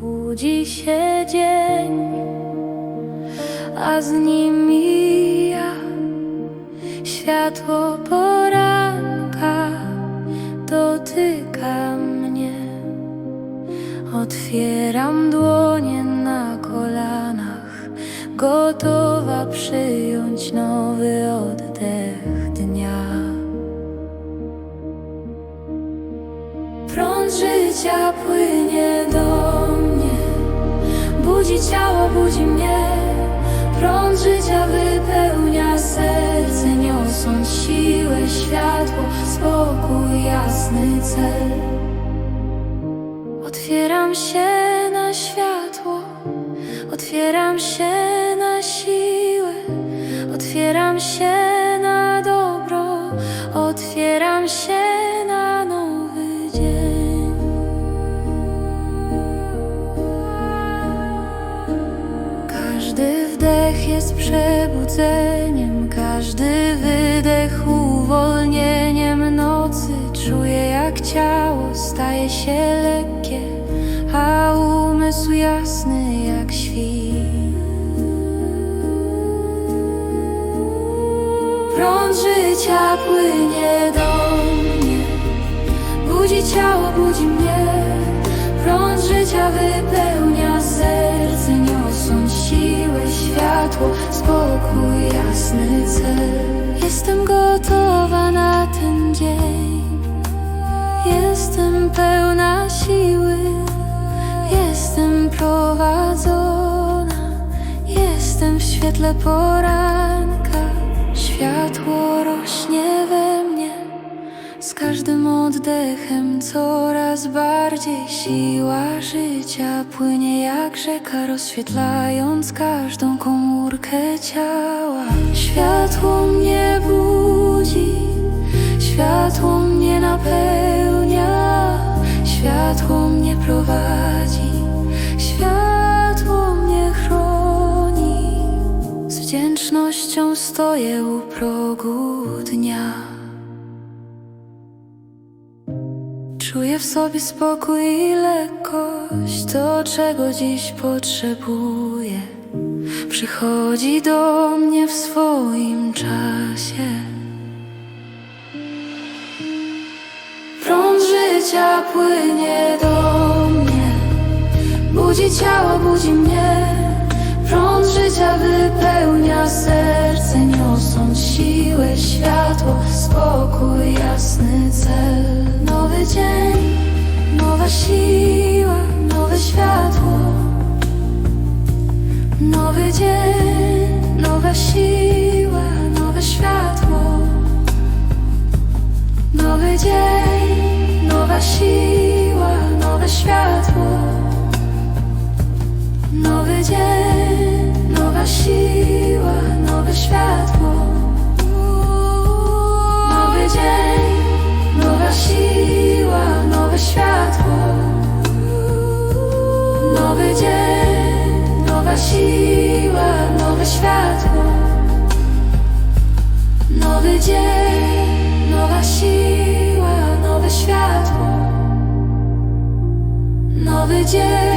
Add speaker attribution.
Speaker 1: Budzi się dzień, a z nim mija światło poranka dotyka mnie. Otwieram dłonie na kolanach, gotowa przyjąć nowy oddech dnia. Prąd życia płynie budzi ciało, budzi mnie. Prąd życia wypełnia serce, niosąc siłę, światło, spokój, jasny cel. Otwieram się na światło, otwieram się na siłę, otwieram się jest przebudzeniem, każdy wydech uwolnieniem nocy. Czuję jak ciało staje się lekkie, a umysł jasny jak świt. Prąd życia płynie do mnie, budzi ciało, budzi mnie. Prąd życia wypełnia dzień, jestem pełna siły, jestem prowadzona, jestem w świetle poranka. Światło rośnie we mnie. Z każdym oddechem coraz bardziej siła życia płynie jak rzeka, rozświetlając każdą komórkę ciała. Światło mnie napełnia, światło mnie prowadzi, światło mnie chroni. Z wdzięcznością stoję u progu dnia. Czuję w sobie spokój i lekkość, to czego dziś potrzebuję. Przychodzi do mnie w swoim czasie. Życia płynie do mnie, budzi ciało, budzi mnie. Prąd życia wypełnia serce, niosąc siłę, światło, spokój, jasny cel. Nowy dzień, nowa siła, nowe światło. Nowy dzień, nowa siła, nowe światło. Nowy dzień, nowa siła, nowe światło. Nowy dzień, nowa siła, nowe światło. Nowy dzień, nowa siła, siła,